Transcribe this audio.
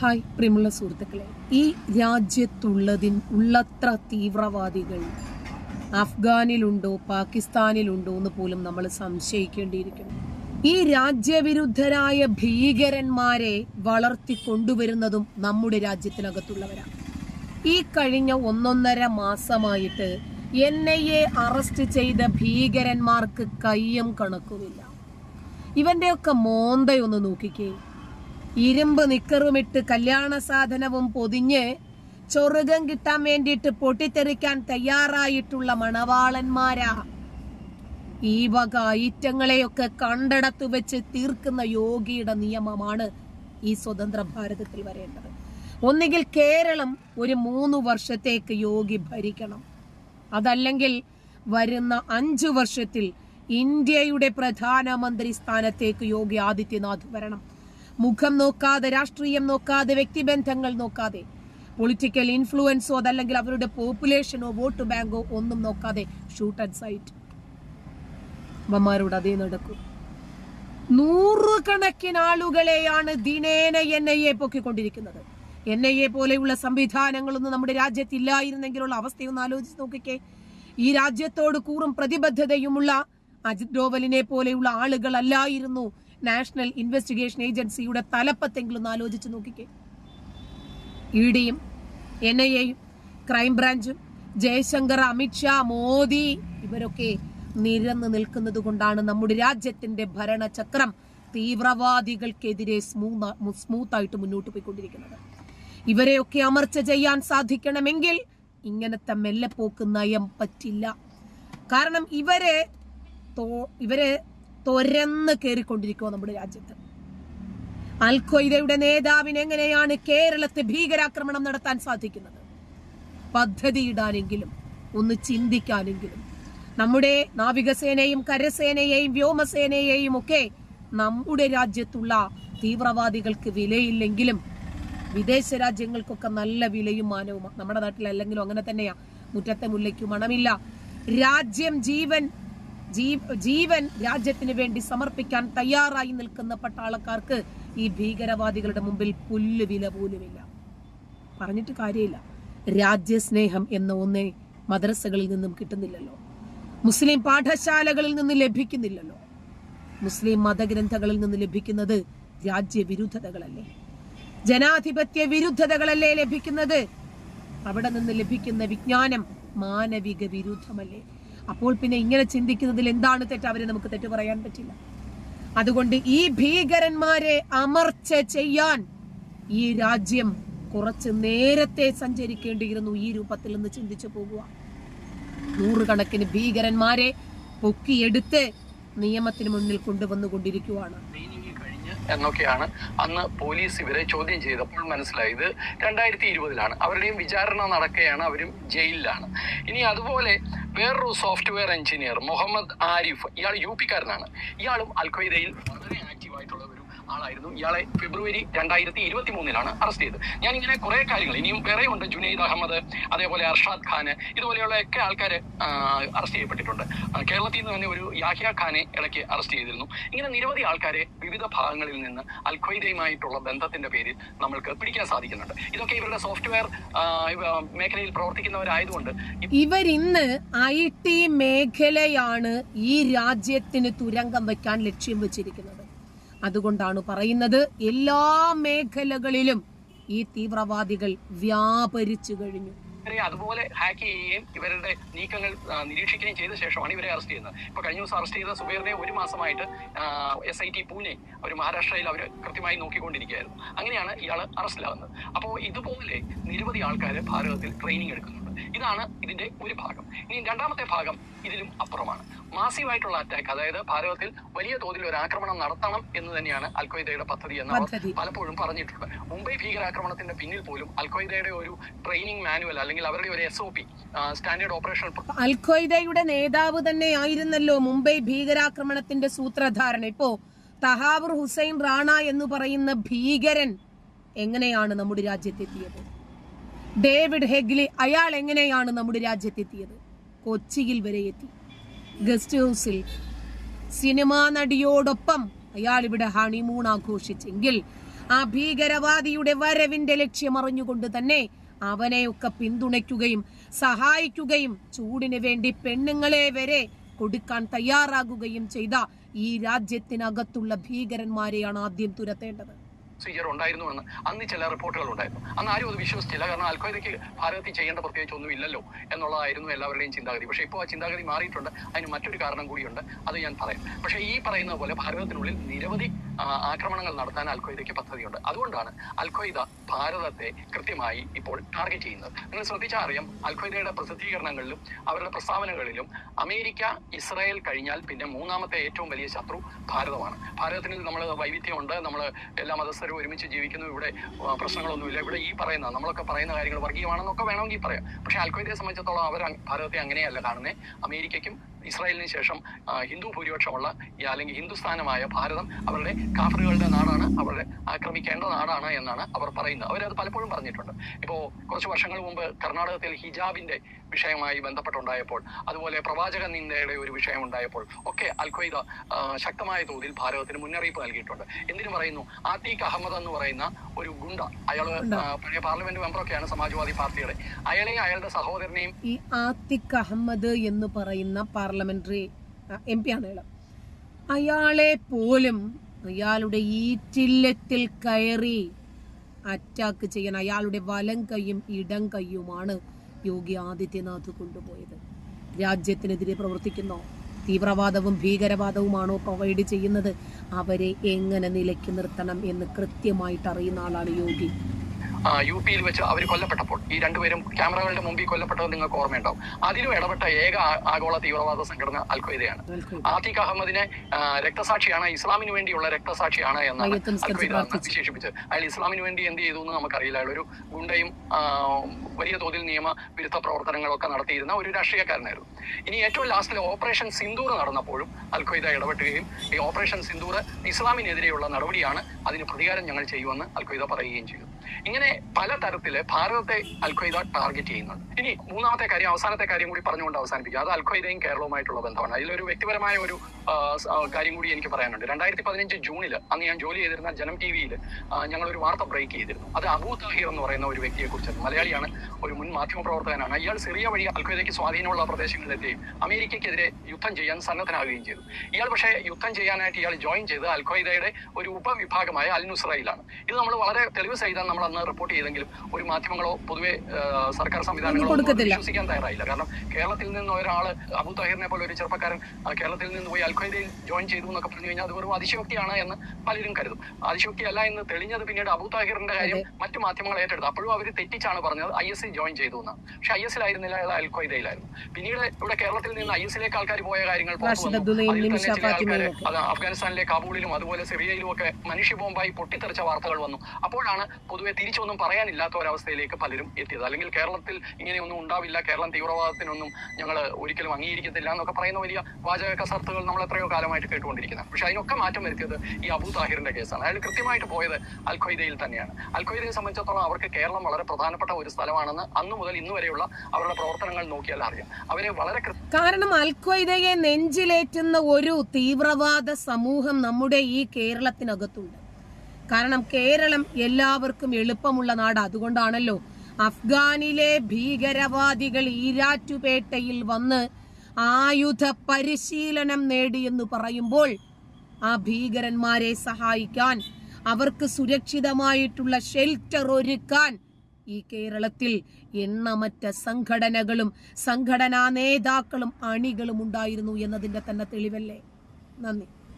Hi പ്രിയമുള്ള സുഹൃത്തുക്കളെ. ഈ രാജ്യത്തുള്ളതിൻ ഉള്ളത്ര തീവ്രവാദികൾ അഫ്ഗാനിലുണ്ടോ പാകിസ്ഥാനിലുണ്ടോ എന്ന് പോലും നമ്മൾ സംശയിക്കേണ്ടിയിരിക്കുന്നു. ഈ രാജ്യവിരുദ്ധരായ ഭീകരന്മാരെ വളർത്തി കൊണ്ടുവരുന്നതും നമ്മുടെ രാജ്യത്തിനകത്തുള്ളവരാണ് ഈ കഴിഞ്ഞ ഒന്നൊന്നര മാസമായിട്ട് എൻ ഐ എ അറസ്റ്റ് ചെയ്ത ഭീകരന്മാർക്ക് കയ്യും കണക്കുമില്ല. ഇവന്റെയൊക്കെ മോന്തയൊന്ന് നോക്കിക്കേ. ഇരുമ്പ് നിക്കറുമിട്ട് കല്യാണ സാധനവും പൊതിഞ്ഞ് ചൊറുകം കിട്ടാൻ വേണ്ടിയിട്ട് പൊട്ടിത്തെറിക്കാൻ തയ്യാറായിട്ടുള്ള മണവാളന്മാരാ. ഈ വക ഐറ്റങ്ങളെയൊക്കെ കണ്ടടത്തു വെച്ച് തീർക്കുന്ന യോഗിയുടെ നിയമമാണ് ഈ സ്വതന്ത്ര ഭാരതത്തിൽ വരേണ്ടത്. ഒന്നുകിൽ കേരളം ഒരു മൂന്ന് വർഷത്തേക്ക് യോഗി ഭരിക്കണം. അതല്ലെങ്കിൽ വരുന്ന അഞ്ചു വർഷത്തിൽ ഇന്ത്യയുടെ പ്രധാനമന്ത്രി സ്ഥാനത്തേക്ക് യോഗി ആദിത്യനാഥ് വരണം. മുഖം നോക്കാതെ രാഷ്ട്രീയം നോക്കാതെ വ്യക്തിബന്ധങ്ങൾ നോക്കാതെ പൊളിറ്റിക്കൽ ഇൻഫ്ലുവൻസോ അതല്ലെങ്കിൽ അവരുടെ പോപ്പുലേഷനോ വോട്ട് ബാങ്കോ ഒന്നും നോക്കാതെ ഷൂട്ട് ആൻഡ് സൈറ്റ് അമ്മമാരോട് അതേ നടക്കും. നൂറുകണക്കിന് ആളുകളെയാണ് ദിനേന എൻ ഐ എ പൊക്കിക്കൊണ്ടിരിക്കുന്നത്. എൻ ഐ എ പോലെയുള്ള സംവിധാനങ്ങളൊന്നും നമ്മുടെ രാജ്യത്തില്ലായിരുന്നെങ്കിലുള്ള അവസ്ഥയൊന്ന് ആലോചിച്ച് നോക്കിക്കേ. ഈ രാജ്യത്തോട് കൂറും പ്രതിബദ്ധതയുമുള്ള അജിത് ഡോവലിനെ പോലെയുള്ള ആളുകളല്ലായിരുന്നു നാഷണൽ ഇൻവെസ്റ്റിഗേഷൻ ഏജൻസിയുടെ തലപ്പത്തെങ്കിലും ഒന്ന് ആലോചിച്ച് നോക്കിക്കേ. ഇ ഡിയും എൻ ഐ എയും ക്രൈംബ്രാഞ്ചും ജയശങ്കർ അമിത്ഷാ മോദി ഇവരൊക്കെ നിരന്ന് നിൽക്കുന്നത് കൊണ്ടാണ് നമ്മുടെ രാജ്യത്തിന്റെ ഭരണചക്രം തീവ്രവാദികൾക്കെതിരെ സ്മൂത്ത് സ്മൂത്തായിട്ട് മുന്നോട്ട് പോയിക്കൊണ്ടിരിക്കുന്നത്. ഇവരെയൊക്കെ അമർച്ച ചെയ്യാൻ സാധിക്കണമെങ്കിൽ ഇങ്ങനത്തെ മെല്ലെപ്പോക്ക് നയം പറ്റില്ല. കാരണം ഇവരെ ഇവരെ തുരന്ന് കയറിക്കൊണ്ടിരിക്കുക നമ്മുടെ രാജ്യത്ത്. അൽ നേതാവിന് എങ്ങനെയാണ് കേരളത്തെ ഭീകരാക്രമണം നടത്താൻ സാധിക്കുന്നത്? പദ്ധതിയിടാനെങ്കിലും ഒന്ന് ചിന്തിക്കാനെങ്കിലും. നമ്മുടെ നാവികസേനയും കരസേനയെയും വ്യോമസേനയെയും ഒക്കെ നമ്മുടെ രാജ്യത്തുള്ള തീവ്രവാദികൾക്ക് വിലയില്ലെങ്കിലും വിദേശ രാജ്യങ്ങൾക്കൊക്കെ നല്ല വിലയും മാനവും നമ്മുടെ നാട്ടിൽ അല്ലെങ്കിലും അങ്ങനെ തന്നെയാ. മുറ്റത്തെ മുല്ലയ്ക്ക് മണമില്ല. രാജ്യം ജീവൻ ജീവൻ രാജ്യത്തിന് വേണ്ടി സമർപ്പിക്കാൻ തയ്യാറായി നിൽക്കുന്ന പട്ടാളക്കാർക്ക് ഈ ഭീകരവാദികളുടെ മുമ്പിൽ പുല്ല് വില പോലുമില്ല. പറഞ്ഞിട്ട് കാര്യമില്ല. രാജ്യസ്നേഹം എന്ന ഒന്നേ മദ്രസകളിൽ നിന്നും കിട്ടുന്നില്ലല്ലോ. മുസ്ലിം പാഠശാലകളിൽ നിന്ന് ലഭിക്കുന്നില്ലല്ലോ. മുസ്ലിം മതഗ്രന്ഥങ്ങളിൽ നിന്ന് ലഭിക്കുന്നത് രാജ്യവിരുദ്ധതകളല്ലേ? ജനാധിപത്യ വിരുദ്ധതകളല്ലേ ലഭിക്കുന്നത്? അവിടെ നിന്ന് ലഭിക്കുന്ന വിജ്ഞാനം മാനവിക വിരുദ്ധമല്ലേ അപ്പോൾ പിന്നെ ഇങ്ങനെ ചിന്തിക്കുന്നതിൽ എന്താണ് തെറ്റ്? അവരെ നമുക്ക് തെറ്റ് പറയാൻ പറ്റില്ല. അതുകൊണ്ട് ഈ ഭീകരന്മാരെ അമർച്ച ചെയ്യാൻ ഈ രാജ്യം കുറച്ച് നേരത്തെ സഞ്ചരിക്കേണ്ടിയിരുന്നു ഈ രൂപത്തിൽ നിന്ന് ചിന്തിച്ചു പോകുക. നൂറുകണക്കിന് ഭീകരന്മാരെ പൊക്കിയെടുത്ത് നിയമത്തിന് മുന്നിൽ കൊണ്ടുവന്നുകൊണ്ടിരിക്കുകയാണ് എന്നൊക്കെയാണ് അന്ന് പോലീസ് ഇവരെ ചോദ്യം ചെയ്തപ്പോൾ മനസ്സിലായത് രണ്ടായിരത്തി ഇരുപതിലാണ്. അവരുടെയും വിചാരണ നടക്കുകയാണ് അവരും ജയിലിലാണ്. ഇനി അതുപോലെ വേറൊരു സോഫ്റ്റ്വെയർ എഞ്ചിനീയർ മുഹമ്മദ് ആരിഫ്. ഇയാൾ യു പിക്കാരനാണ് ഇയാളും അൽഖയ്ദയിൽ വളരെ ആക്റ്റീവ് ആയിട്ടുള്ള ഒരു ആളായിരുന്നു. ഇയാളെ ഫെബ്രുവരി രണ്ടായിരത്തി ഇരുപത്തി മൂന്നിലാണ് അറസ്റ്റ് ചെയ്തത്. ഞാൻ ഇങ്ങനെ കുറെ കാര്യങ്ങൾ ഇനിയും വേറെ ഉണ്ട് ജുനൈദ് അഹമ്മദ് അതേപോലെ അർഷാദ് ഖാന് ഇതുപോലെയുള്ള ഒക്കെ ആൾക്കാർ അറസ്റ്റ് ചെയ്യപ്പെട്ടിട്ടുണ്ട്. കേരളത്തിൽ നിന്ന് തന്നെ ഒരു യാഹിയ ഖാനെ ഇടയ്ക്ക് അറസ്റ്റ് ചെയ്തിരുന്നു. ഇങ്ങനെ നിരവധി ആൾക്കാരെ വിവിധ ഭാഗങ്ങളിൽ നിന്ന് അൽഖ്വയ്ദയുമായിട്ടുള്ള ബന്ധത്തിന്റെ പേരിൽ നമ്മൾക്ക് പിടിക്കാൻ സാധിക്കുന്നുണ്ട്. ഇതൊക്കെ ഇവരുടെ സോഫ്റ്റ്വെയർ മേഖലയിൽ പ്രവർത്തിക്കുന്നവരായതുകൊണ്ട് ഇവരിന്ന് ഐ ടി മേഖലയാണ് ഈ രാജ്യത്തിന് തുരങ്കം വയ്ക്കാൻ ലക്ഷ്യം വെച്ചിരിക്കുന്നത്. അതുകൊണ്ടാണ് പറയുന്നത് എല്ലാ മേഖലകളിലും ഈ തീവ്രവാദികൾ വ്യാപരിച്ചു കഴിഞ്ഞു. അതുപോലെ ഹാക്ക് ചെയ്യുകയും ഇവരുടെ നീക്കങ്ങൾ നിരീക്ഷിക്കുകയും ചെയ്ത ശേഷമാണ് ഇവരെ അറസ്റ്റ് ചെയ്യുന്നത്. ഇപ്പൊ കഴിഞ്ഞ ദിവസം അറസ്റ്റ് ചെയ്ത സുബൈറിനെ ഒരു മാസമായിട്ട് എസ് ഐ ടി പൂനെ അവർ മഹാരാഷ്ട്രയിൽ അവർ കൃത്യമായി നോക്കിക്കൊണ്ടിരിക്കുകയായിരുന്നു. അങ്ങനെയാണ് ഇയാൾ അറസ്റ്റിലാവുന്നത് അപ്പോൾ ഇതുപോലെ നിരവധി ആൾക്കാർ ഭാരതത്തിൽ ട്രെയിനിങ് എടുക്കുന്നുണ്ട് ഇതാണ് ഇതിന്റെ ഒരു ഭാഗം. ഇനി രണ്ടാമത്തെ ഭാഗം ഇതിലും അപ്പുറമാണ്. മാസീവായിട്ടുള്ള അറ്റാക്ക് അതായത് ഭാരതത്തിൽ വലിയ തോതിൽ ഒരു ആക്രമണം നടത്തണം എന്ന് തന്നെയാണ് അൽഖ്വയ്ദയുടെ പദ്ധതി എന്ന് അവർ. പലപ്പോഴും പറഞ്ഞിട്ടുണ്ട്. മുംബൈ ഭീകരാക്രമണത്തിന്റെ പിന്നിൽ പോലും അൽഖ്വയ്ദയുടെ ഒരു ട്രെയിനിങ് മാനുവൽ അല്ലെങ്കിൽ അവരുടെ ഒരു S O P standard operation അൽക്വയ്ദയുടെ നേതാവ് തന്നെ ആയിരുന്നല്ലോ മുംബൈ ഭീകരാക്രമണത്തിന്റെ സൂത്രധാരൻ. ഇപ്പോ തഹാവൂർ ഹുസൈൻ റാണ എന്ന് പറയുന്ന ഭീകരൻ എങ്ങനെയാണ് നമ്മുടെ രാജ്യത്തെത്തിയത്? ഡേവിഡ് ഹെഗ്ലി അയാൾ എങ്ങനെയാണ് നമ്മുടെ രാജ്യത്തെത്തിയത്? കൊച്ചിയിൽ വരെ എത്തി. ഗസ്റ്റ് ഹൗസിൽ സിനിമാ നടിയോടൊപ്പം അയാൾ ഇവിടെ ഹണിമൂൺ ആഘോഷിച്ചെങ്കിൽ ആ ഭീകരവാദിയുടെ വരവിന്റെ ലക്ഷ്യം അറിഞ്ഞുകൊണ്ട് തന്നെ അവനെയൊക്കെ പിന്തുണയ്ക്കുകയും സഹായിക്കുകയും ചൂടിന് വേണ്ടി പെണ്ണുങ്ങളെ വരെ കൊടുക്കാൻ തയ്യാറാകുകയും ചെയ്ത ഈ രാജ്യത്തിനകത്തുള്ള ഭീകരന്മാരെയാണ് ആദ്യം തുരത്തേണ്ടത്. പ്രൊസീജിയർ ഉണ്ടായിരുന്നുവെന്ന് അന്ന് ചില റിപ്പോർട്ടുകൾ ഉണ്ടായിരുന്നു. അന്ന് ആരും അത് വിശ്വസിച്ചില്ല. കാരണം അൽഖ്വയ്ദയ്ക്ക് ഭാരതത്തിൽ ചെയ്യേണ്ട പ്രത്യേകിച്ച് ഒന്നും ഇല്ലല്ലോ എന്നുള്ളതായിരുന്നു എല്ലാവരുടെയും ചിന്താഗതി. പക്ഷേ ഇപ്പോൾ ആ ചിന്താഗതി മാറിയിട്ടുണ്ട്. അതിന് മറ്റൊരു കാരണം കൂടിയുണ്ട്. അത് ഞാൻ പറയാം. പക്ഷേ ഈ പറയുന്ന പോലെ ഭാരതത്തിനുള്ളിൽ നിരവധി ആക്രമണങ്ങൾ നടത്താൻ അൽഖ്വയ്ദയ്ക്ക് പദ്ധതിയുണ്ട്. അതുകൊണ്ടാണ് അൽഖ്വയ്ദ ഭാരതത്തെ കൃത്യമായി ഇപ്പോൾ ടാർഗറ്റ് ചെയ്യുന്നത്. നിങ്ങൾ ശ്രദ്ധിച്ചാൽ അറിയാം അൽഖ്വയ്ദയുടെ പ്രസിദ്ധീകരണങ്ങളിലും അവരുടെ പ്രസ്താവനകളിലും അമേരിക്ക ഇസ്രായേൽ കഴിഞ്ഞാൽ പിന്നെ മൂന്നാമത്തെ ഏറ്റവും വലിയ ശത്രു ഭാരതമാണ്. ഭാരതത്തിൽ നമ്മൾ വൈവിധ്യമുണ്ട്. നമ്മൾ എല്ലാ മതസ്ഥരും ഒരുമിച്ച് ജീവിക്കുന്നു. ഇവിടെ പ്രശ്നങ്ങളൊന്നുമില്ല. ഇവിടെ ഈ പറയുന്ന നമ്മളൊക്കെ പറയുന്ന കാര്യങ്ങൾ വർഗീയമാണെന്നൊക്കെ വേണമെങ്കിൽ പറയാം. പക്ഷെ അൽഖ്വയ്ദയെ സംബന്ധിച്ചിടത്തോളം അവർ ഭാരതത്തെ അങ്ങനെയല്ല കാണുന്നത് അമേരിക്കയ്ക്കും ഇസ്രായേലിന് ശേഷം ഹിന്ദു ഭൂരിപക്ഷമുള്ള അല്ലെങ്കിൽ ഹിന്ദുസ്ഥാനമായ ഭാരതം അവരുടെ കാഫറുകളുടെ നാടാണ് അവരുടെ ആക്രമിക്കേണ്ട നാടാണ് എന്നാണ് അവർ പറയുന്നത്. അവരത് പലപ്പോഴും പറഞ്ഞിട്ടുണ്ട്. ഇപ്പോൾ കുറച്ച് വർഷങ്ങൾ മുമ്പ് കർണാടകത്തിൽ ഹിജാബിന്റെ വിഷയമായി ബന്ധപ്പെട്ടുണ്ടായപ്പോൾ അതുപോലെ പ്രവാചക നിന്ദയുടെ ഒരു വിഷയം ഉണ്ടായപ്പോൾ ഒക്കെ അൽഖ്വയ്ദ ശക്തമായ തോതിൽ ഭാരതത്തിന് മുന്നറിയിപ്പ് നൽകിയിട്ടുണ്ട്. എന്തിനു പറയുന്നു? ആത്തീഖ് അഹമ്മദ് എന്ന് പറയുന്ന ഒരു ഗുണ്ട അയാൾ പഴയ പാർലമെന്റ് മെമ്പറൊക്കെയാണ് സമാജ്വാദി പാർട്ടിയുടെ. അയാളെയും അയാളുടെ സഹോദരനെയും ഈ ആത്തിഖ് അഹമ്മദ് എന്ന് പറയുന്ന പാർലമെന്ററി എം പി ആണ് അയാൾ അയാളെ പോലും അയാളുടെ ഈറ്റില്ലത്തിൽ കയറി അറ്റാക്ക് ചെയ്യാൻ അയാളുടെ വലം കൈയും ഇടം കൈയുമാണ് യോഗി ആദിത്യനാഥ് കൊണ്ടുപോയത്. രാജ്യത്തിനെതിരെ പ്രവർത്തിക്കുന്ന തീവ്രവാദവും ഭീകരവാദവുമാണോ പ്രൊവൈഡ് ചെയ്യുന്നത്? അവരെ എങ്ങനെ നിലയ്ക്ക് നിർത്തണം എന്ന് കൃത്യമായിട്ട് അറിയുന്ന ആളാണ് യോഗി. യു പിയിൽ വെച്ച് അവർ കൊല്ലപ്പെട്ടപ്പോൾ ഈ രണ്ടുപേരും ക്യാമറകളുടെ മുമ്പിൽ കൊല്ലപ്പെട്ടത് നിങ്ങൾക്ക് ഓർമ്മയുണ്ടാവും. അതിലും ഇടപെട്ട ഏക ആഗോള തീവ്രവാദ സംഘടന അൽഖ്വയ്ദയാണ് ആതിഖ് അഹമ്മദിനെ രക്തസാക്ഷിയാണ് ഇസ്ലാമിന് വേണ്ടിയുള്ള രക്തസാക്ഷിയാണ് എന്നാണ് അൽഖ്വയ്ദ വിശേഷിപ്പിച്ചത്. അയാൾ ഇസ്ലാമിന് വേണ്ടി എന്ത് ചെയ്തു എന്ന് നമുക്കറിയില്ല. അയാൾ ഒരു ഗുണ്ടയും വലിയ തോതിൽ നിയമ വിരുദ്ധ പ്രവർത്തനങ്ങളൊക്കെ നടത്തിയിരുന്ന ഒരു രാഷ്ട്രീയക്കാരനായിരുന്നു. ഇനി ഏറ്റവും ലാസ്റ്റിൽ ഓപ്പറേഷൻ സിന്ദൂർ നടന്നപ്പോഴും അൽഖ്വയ്ദ ഇടപെട്ടുകയും ഈ ഓപ്പറേഷൻ സിന്ദൂർ ഇസ്ലാമിനെതിരെയുള്ള നടപടിയാണ് അതിന് പ്രതികാരം ഞങ്ങൾ ചെയ്യുമെന്ന് അൽഖ്വയ്ദ പറയുകയും ചെയ്തു. ഇങ്ങനെ പല തരത്തിൽ ഭാരതത്തെ അൽഖ്വയ്ദ ടാർഗറ്റ് ചെയ്യുന്നുണ്ട് ഇനി മൂന്നാമത്തെ കാര്യം അവസാനത്തെ കാര്യം കൂടി പറഞ്ഞുകൊണ്ട് അവസാനിപ്പിക്കുക അത് അൽഖ്വയ്ദയും കേരളവുമായിട്ടുള്ള ബന്ധമാണ്. അതിലൊരു വ്യക്തിപരമായ ഒരു കാര്യം കൂടി എനിക്ക് പറയാനുണ്ട്. രണ്ടായിരത്തി പതിനഞ്ച് ജൂണിൽ അന്ന് ഞാൻ ജോലി ചെയ്തിരുന്ന ജനം ടി വിയിൽ ഞങ്ങൾ ഒരു വാർത്ത ബ്രേക്ക് ചെയ്തിരുന്നു. അത് അബൂ താഹിർ എന്ന് പറയുന്ന ഒരു വ്യക്തിയെ കുറിച്ച് മലയാളിയാണ് ഒരു മുൻ മാധ്യമ പ്രവർത്തകനാണ്. ഇയാൾ സിറിയ വഴി അൽഖ്വയ്ദയ്ക്ക് സ്വാധീനമുള്ള പ്രദേശങ്ങളിലെത്തുകയും അമേരിക്കയ്ക്കെതിരെ യുദ്ധം ചെയ്യാൻ സന്നദ്ധനാകുകയും ചെയ്തു. ഇയാൾ പക്ഷേ യുദ്ധം ചെയ്യാനായിട്ട് ഇയാൾ ജോയിൻ ചെയ്ത് അൽഖ്വയ്ദയുടെ ഒരു ഉപവിഭാഗമായ അൽ നുസ്രയിലാണ് ഇത് നമ്മൾ വളരെ തെളിവ് സഹിതം നമ്മൾ അന്ന് റിപ്പോർട്ട് ചെയ്തെങ്കിലും ഒരു മാധ്യമങ്ങളോ പൊതുവെ സർക്കാർ സംവിധാനങ്ങളോ. വിശ്വസിക്കാൻ തയ്യാറായില്ല. കാരണം കേരളത്തിൽ നിന്ന് ഒരാൾ അബു തഹീറിനെ പോലെ ഒരു ചെറുപ്പക്കാരൻ കേരളത്തിൽ നിന്ന് പോയി അൽഖയ്ദയിൽ ജോയിൻ ചെയ്തു എന്നൊക്കെ പറഞ്ഞു കഴിഞ്ഞാൽ അത് വെറും അതിശയോക്തിയാണ് എന്ന് പലരും കരുതും. അതിശയോക്തി അല്ല എന്ന് തെളിഞ്ഞത് പിന്നീട് അബു താഹിറിന്റെ കാര്യം മറ്റു മാധ്യമങ്ങൾ ഏറ്റെടുത്തു. അപ്പോഴും അവർ തെറ്റിച്ചാണ് പറഞ്ഞത്. ഐ എസ് ജോയിൻ ചെയ്തു എന്ന് പക്ഷെ ഐ എസ് ആയിരുന്നില്ല അയാൾ അൽഖയ്ദയിലായിരുന്നു. പിന്നീട് ഇവിടെ കേരളത്തിൽ നിന്ന് ഐ എസിലേക്ക് ആൾക്കാർ പോയ കാര്യങ്ങൾ അതിൽ തന്നെ ചില അത് അഫ്ഗാനിസ്ഥാനിലെ കാബൂളിലും അതുപോലെ സിറിയയിലും ഒക്കെ മനുഷ്യ ബോംബായി പൊട്ടിത്തെറിച്ച വാർത്തകൾ വന്നു. അപ്പോഴാണ് പൊതുവെ തിരിച്ചൊന്നും പറയാനില്ലാത്ത ഒരവസ്ഥയിലേക്ക് പലരും എത്തിയത്. അല്ലെങ്കിൽ കേരളത്തിൽ ഇങ്ങനെയൊന്നും ഉണ്ടാവില്ല. കേരളം തീവ്രവാദത്തിനൊന്നും ഞങ്ങൾ ഒരിക്കലും അംഗീകരിക്കത്തില്ല എന്നൊക്കെ പറയുന്ന വലിയ വാചക കസർത്തുകൾ നമ്മൾ എത്രയോ കാലമായിട്ട് കേട്ടുകൊണ്ടിരിക്കുന്നത് പക്ഷെ അതിനൊക്കെ മാറ്റം വരുത്തിയത് ഈ അബൂ താഹിറിന്റെ കേസാണ്. അയാൾ കൃത്യമായിട്ട് പോയത് അൽ ഖ്വയ്ദയിൽ തന്നെയാണ്. അൽ ഖ്വയ്ദയെ സംബന്ധിച്ചിടത്തോളം അവർക്ക് കേരളം വളരെ പ്രധാനപ്പെട്ട ഒരു സ്ഥലമാണെന്ന് അന്നു മുതൽ ഇന്ന് വരെയുള്ള അവരുടെ പ്രവർത്തനങ്ങൾ നോക്കിയാൽ അറിയാം. അവരെ വളരെ കാരണം അൽഖയ്ദയെ നെഞ്ചിലേറ്റുന്ന ഒരു തീവ്രവാദ സമൂഹം നമ്മുടെ ഈ കേരളത്തിനകത്തുണ്ട്. കാരണം കേരളം എല്ലാവർക്കും എളുപ്പമുള്ള നാട് അതുകൊണ്ടാണല്ലോ അഫ്ഗാനിലെ ഭീകരവാദികൾ ഈരാറ്റുപേട്ടയിൽ വന്ന് ആയുധ പരിശീലനം എന്ന് പറയുമ്പോൾ ആ ഭീകരന്മാരെ സഹായിക്കാൻ അവർക്ക് സുരക്ഷിതമായിട്ടുള്ള ഷെൽട്ടർ ഒരുക്കാൻ ഈ കേരളത്തിൽ എണ്ണമറ്റ സംഘടനകളും സംഘടനാ നേതാക്കളും അണികളും ഉണ്ടായിരുന്നു എന്നതിന്റെ തന്നെ തെളിവല്ലേ? നന്ദി.